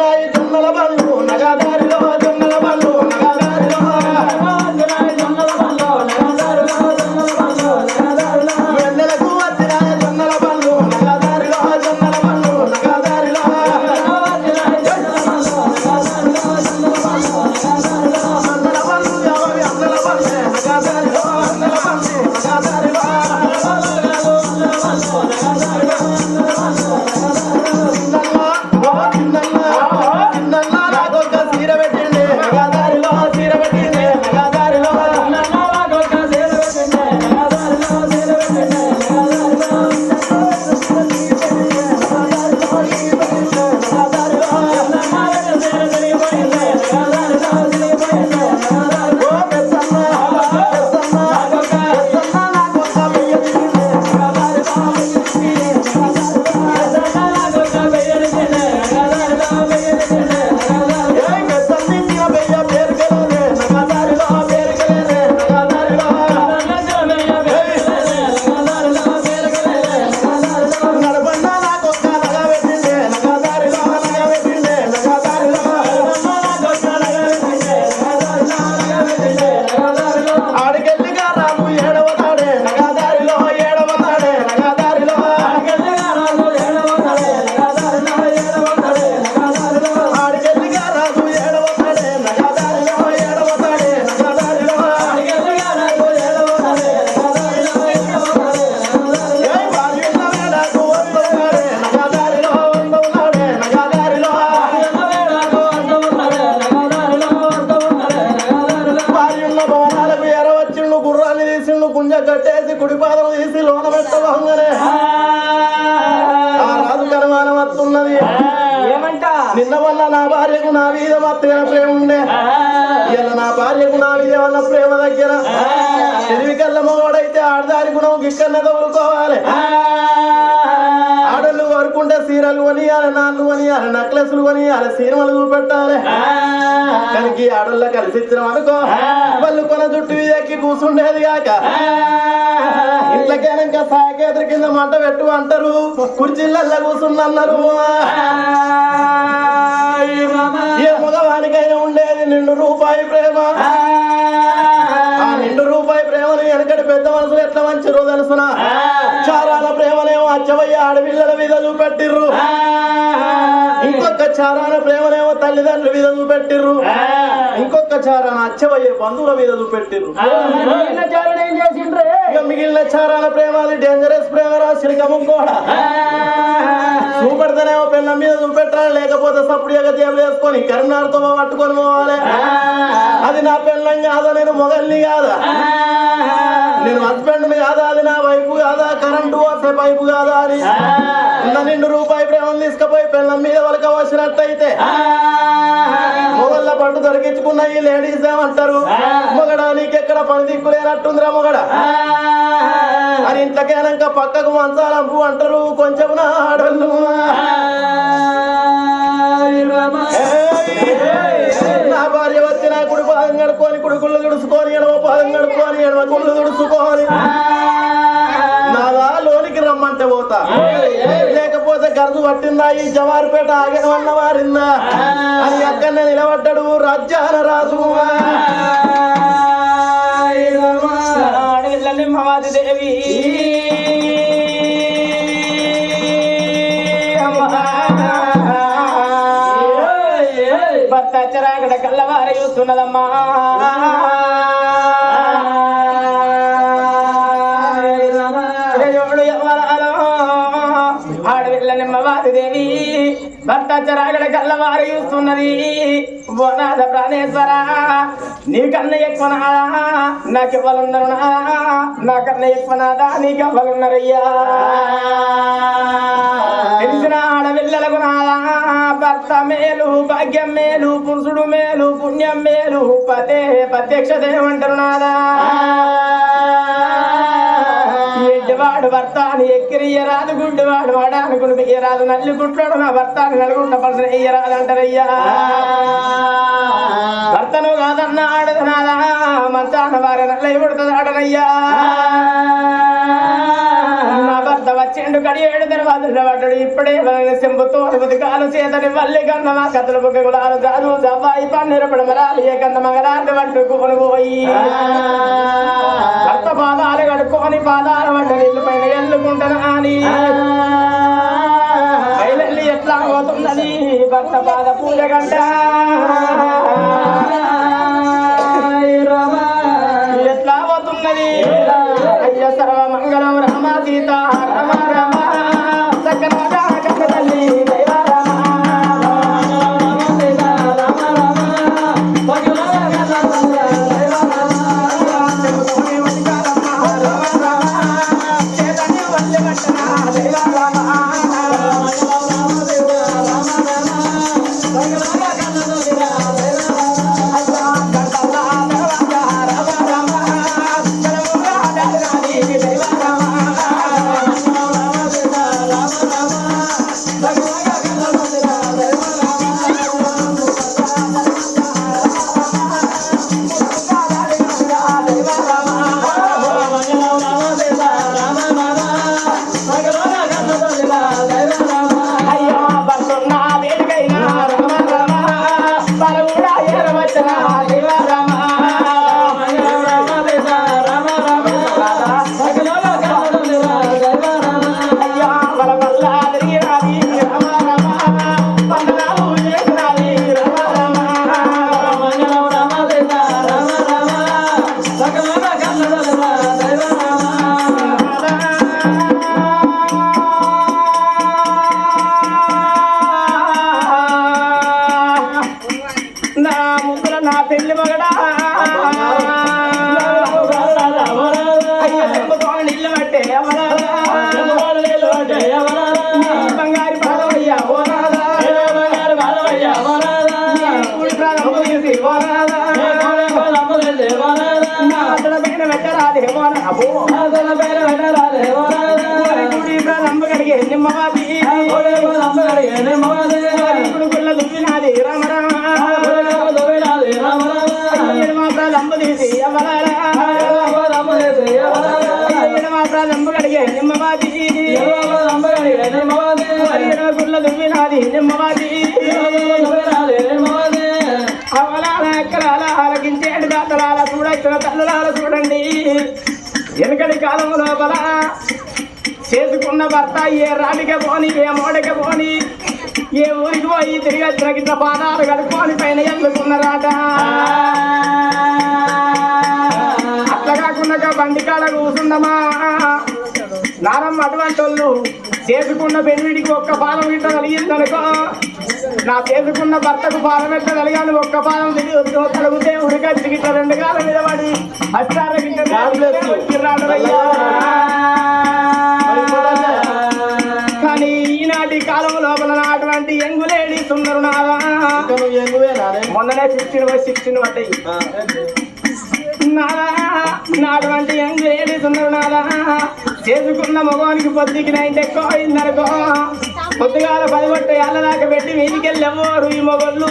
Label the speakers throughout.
Speaker 1: అంజనాయి జొన్నల బండ్లు నగదారిలో తీసిండు గుంజ కట్టేసి కుడి పాదం తీసి లోన పెట్టబోగానే ఆ. రాజు కనుమానం వస్తున్నది.
Speaker 2: ఏమంట?
Speaker 1: నిన్న వల్ల నా భార్యకు నా మీద మాత్రమే ప్రేమ ఉండే. ఇలా నా భార్యకు నా మీద వల్ల ప్రేమ దగ్గర? తెలివి కళ్ళ మగవాడైతే ఆడదారి గుణం గిక్కన్న తగులుకోవాలి వరకుంటే సీరలు కొనియాలి నాన్ను కొనియాలి నక్లెస్లు కొనియాలి సినిమాలు చూపెట్టాలి. కనుక ఆడళ్ళ కలిసి ఇచ్చిన అనుకో. వాళ్ళు కొన జుట్టు ఎక్కి కూర్చుండేది కాక. ఇంట్లోకేనాక సాకేతరి కింద మంట పెట్టు అంటారు. కుర్చీలల్లో కూర్చున్నారు ఏ మగవానికైనా ఉండేది నిండు రూపాయి ప్రేమ. ఆ. నిండు రూపాయి ప్రేమను వెనకటి పెద్ద మనసులు ఎట్లా మంచిరో తెలుసునా చారాల ప్రేమనేమో అచ్చవయ్య ఆడపిల్లల మీద చూపెట్టిర్రు. ఇంకొక చారాన ప్రేమనేమో తల్లిదండ్రుల మీద చూపెట్టిర్రు. ఇంకొక చారాన అచ్చవయ్య బంధువుల మీద చూపెట్టిర్రు. ఇక మిగిలిన చారాల ప్రేమ అది డేంజరస్ ప్రేమ రా సిరికము కూడా చూపెడతానేమో పిల్ల మీద చూపెట్టాలి లేకపోతే సప్పుడు ఎగ జేబులు వేసుకొని కరీంనగర్తో పట్టుకొని పోవాలి. అది నా పిల్లం కాదా నేను మొగల్ని కాదా? నేను హస్బెండ్ కాదా అది నా వైపు కాదా కరెంటు వస్తే పైపు కాదా అని. నిండు రూపాయి ప్రేమ తీసుకుపోయి పిల్లం మీద వాళ్ళకి వచ్చినట్టయితే మొగళ్ళ పట్టు దొరికించుకున్న ఈ లేడీస్ ఏమంటారు? మొగడా నీకెక్కడ పని దిక్కులేనట్టుందిరా మొగడ? అని ఇంట్లోకేనాక పక్కకు మంచాలంపు అంటారు కొంచెం నా ఆడళ్ళు. కడుక్కొని ఎడమ కుళ్ళు తుడుచుకొని నాదా లోనికి రమ్మంటే పోతా. లేకపోతే గరజు పట్టిందా? ఈ జవారిపేట ఆగిన వల్ల వారిందా? అని అక్కడనే నిలబడ్డాడు రాజ్యాన రాజు.
Speaker 2: దేవి. భర్త చెరాగడ కల్లవారి చూస్తున్నదమ్మా. నిమ్మవాది భర్త చెరాగడ కల్లవారి చూస్తున్నది. బోనాథ ప్రాణేశ్వర నీకన్నా ఎక్కువ నాదా నాకెవ్వలున్నారు నాదా నాకన్నా ఎక్కువ నాదా నీకెవ్వలున్నారయ్యా తెలిసిన ఆడపిల్లలకు నాదా భర్త మేలు భాగ్యం మేలు పురుషుడు మేలు పుణ్యం మేలు పదే ప్రత్యక్ష దేవంటారు నాదా. ఎడ్డివాడు భర్త అని ఎక్కిరియరాదు గుడ్డివాడు వాడ అనుకుని వెయ్యరాదు నల్లి గుట్లోడు నా భర్త అని నలుగుంట పలసన వెయ్యరాదు అంటారయ్యా. భర్తను కాదన్న ఆడదనాదా? మంచాన వారి నల్ల పుడుతుంది ఆడనయ్యా వదిలిన పడ్డాడు ఇప్పుడే అనుమతి కాలు చేతని వల్లి కన్నమా కథల బుక్క గులాలు జాదు జవ్వాయి పన్నీర పడమరాలు ఏ కంద మగరాంటి పట్టుకుని పోయి. భర్త పాదాలు కడుక్కొని పాదాలు పడ్డ నీళ్ళు పైన ఎల్లుకుంటాను అని ఎట్లా పోతున్నది? భర్త పాద పూజ గంట ఎక్కరాల ఆలకించేడు దాతలాల చూడొచ్చిన తల్లులాల చూడండి. వెనకటి కాలం లోపల చేసుకున్న భర్త ఏ రాడిక పోని ఏ మోడక పోని ఏ ఊరికి పోయి తిరిగి వచ్చిన గిట్ల పాదాలు కడుక్కొని పైన ఎల్లుకున్నారాట అట్లా కాకుండా బండి కాడ కూసుందమా నారమ్మ అటువంటి వాళ్ళు చేసుకున్న పెళ్ళిడికి ఒక్క పాలం గిట్ట కలిగిందనుకో నా చేసుకున్న భర్తకు ఎట్ట కలిగాను ఒక్క పాదం తిరిగి కలిగితే ఉడికొచ్చి గిట్ట రెండు కాలం
Speaker 1: చూడండి.
Speaker 2: కానీ ఈనాటి కాలం లోపల నాటువంటి నాదా
Speaker 1: నువ్వు ఎంగువేనానే?
Speaker 2: మొన్ననే ఫిఫ్టీన్ పోయి సిక్స్టీన్ పడ్డాయి. నాదా నాటువంటి ఎంగులేడి సుందరు నాదా చేసుకున్న మగవానికి పొద్దుకి నైట్ ఎక్కువ అయిందనుకో పొద్దుగాల పది కొట్ట ఏళ్ళ దాకా పెట్టి వీధికెళ్ళెవ్వరు ఈ మొగళ్ళు.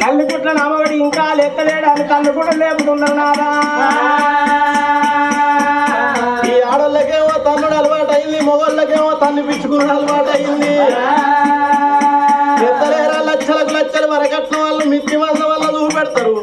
Speaker 2: నల్లికుట్ల నమ్మగడి ఇంకా లెక్కలేడు అని తను కూడా లేపుతున్నారా
Speaker 1: ఈ ఆడోళ్ళకేమో తన్నుడు అలవాటు అయింది మొగోళ్ళకేమో తన్ను పిచ్చుకున్నాడు అలవాటు అయింది. పెద్దలేరా లక్షలకు లక్షలు వరకట్నం వాళ్ళు మిత్తి మంద వల్ల చూపెడతారు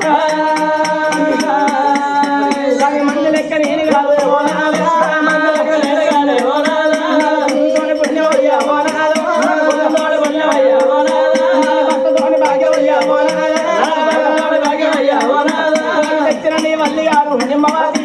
Speaker 2: de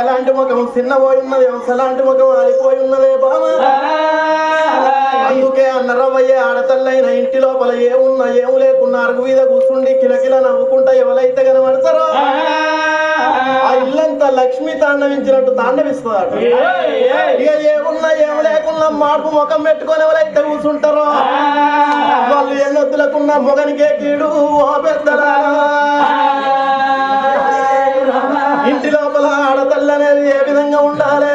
Speaker 1: లాంటి ముఖం? చిన్నపోయి ఉన్నది హంస లాంటి ముఖం ఆడిపోయి ఉన్నదే బామ అందుకే అన్నరవయ్యే ఆడతల్లైన ఇంటి లోపల ఏమున్నా ఏం లేకున్నా అరుగు మీద కూర్చుండి కిలకిల నవ్వుకుంటా ఎవరైతే కనబడతారో ఆ ఇల్లంతా లక్ష్మి తాండవించినట్టు తాండవిస్తుందట ఇక ఏమున్నా ఏం లేకున్నా మార్పు ముఖం పెట్టుకొని ఎవరైతే కూర్చుంటారో వాళ్ళు ఎన్నొద్దులకున్న మొగనికే కీడు ఓ పెద్దలా ఆడతల్లి ఏ విధంగా ఉండాలి?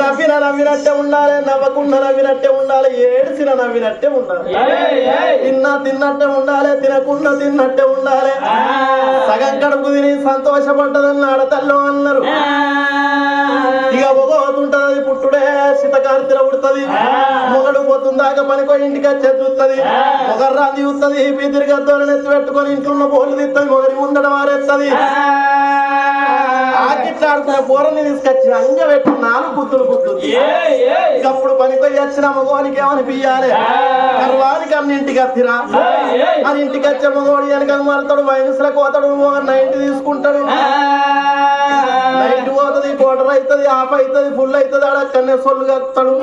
Speaker 1: నవ్విన నవ్వినట్టే ఉండాలి నవ్వకుండా నవ్వినట్టే ఉండాలి ఏడ్చిన నవ్వినట్టే ఉండాలి. తిన్నా తిన్నట్టే ఉండాలి తినకుండా తిన్నట్టే ఉండాలి. సగం కడుపు తిని సంతోషపడ్డదని ఆడతల్లు అన్నారు. ఇక ఒగవుతుంటది పుట్టుడే శీతకార్తెల ఉడుతుంది మొగడు పోతుందాక పనికో ఇంటికి చెద్దుతుంది చూస్తుంది మొగర్రాంది చూస్తుంది బీదిరిగా తోలని ఎత్తి పెట్టుకొని ఇంట్లో పోలు తిత్తది మొగరి ఉండడం ఆరేస్తుంది ఆకిట్లాడుకునే బోరని తీసుకొచ్చి అంగ పెట్టి నాలుగు గుద్దులు గుద్దుతుంది అప్పుడు పనికొయ్యి వచ్చిన మగవానికి ఏమని పియ్యాలి గర్వానికి అన్ని ఇంటికి వత్తిరా అని ఇంటికి వచ్చే మగవాడు వెనక మారుతాడు మైనస్ల కోతాడు నైట్ తీసుకుంటాడు. నైట్ పోతుంది కోటర్ అవుతుంది ఆఫ్ అవుతుంది ఫుల్ అవుతుంది ఆడ కన్నే సొల్లు కత్తాడు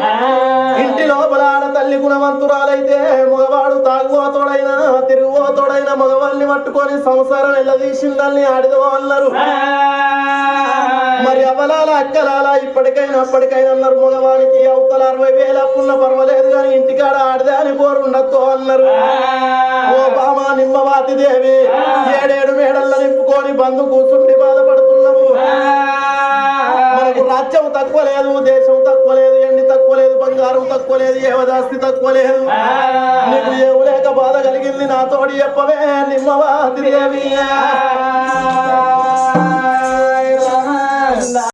Speaker 1: ఇంటి లోపల ఆడ తల్లి గుణవంతురాలైతే మగవాడు తాగుబోతోడైనా తిరుగుబోతోడైనా మగవాళ్ళని పట్టుకొని సంసారం ఎల్లదీసిందని ఆడిదో అన్నారు మరి అవలాల అక్కలాల ఇప్పటికైనా అప్పటికైనా అన్నారు మగవానికి అవతల అరవై వేలు అప్పున్న పర్వాలేదు కానీ ఇంటికాడ ఆడదే అని బోరు ఉండద్దు అన్నారు ఓ బామ నిమ్మవాతి దేవి ఏడేడు మేడల్లో నింపుకొని బంధు కూర్చుండి బాధపడుతున్నావు. మనకు రాజ్యం తక్కువ లేదు దేశం తక్కువ లేదు ఎండి తక్కువ లేదు బంగారం తక్కువ లేదు ఏవదాస్తి తక్కువ లేదు. నీకు ఏవు లేక బాధ కలిగింది నాతోడి చెప్పవే నిమ్మవాతి దేవి.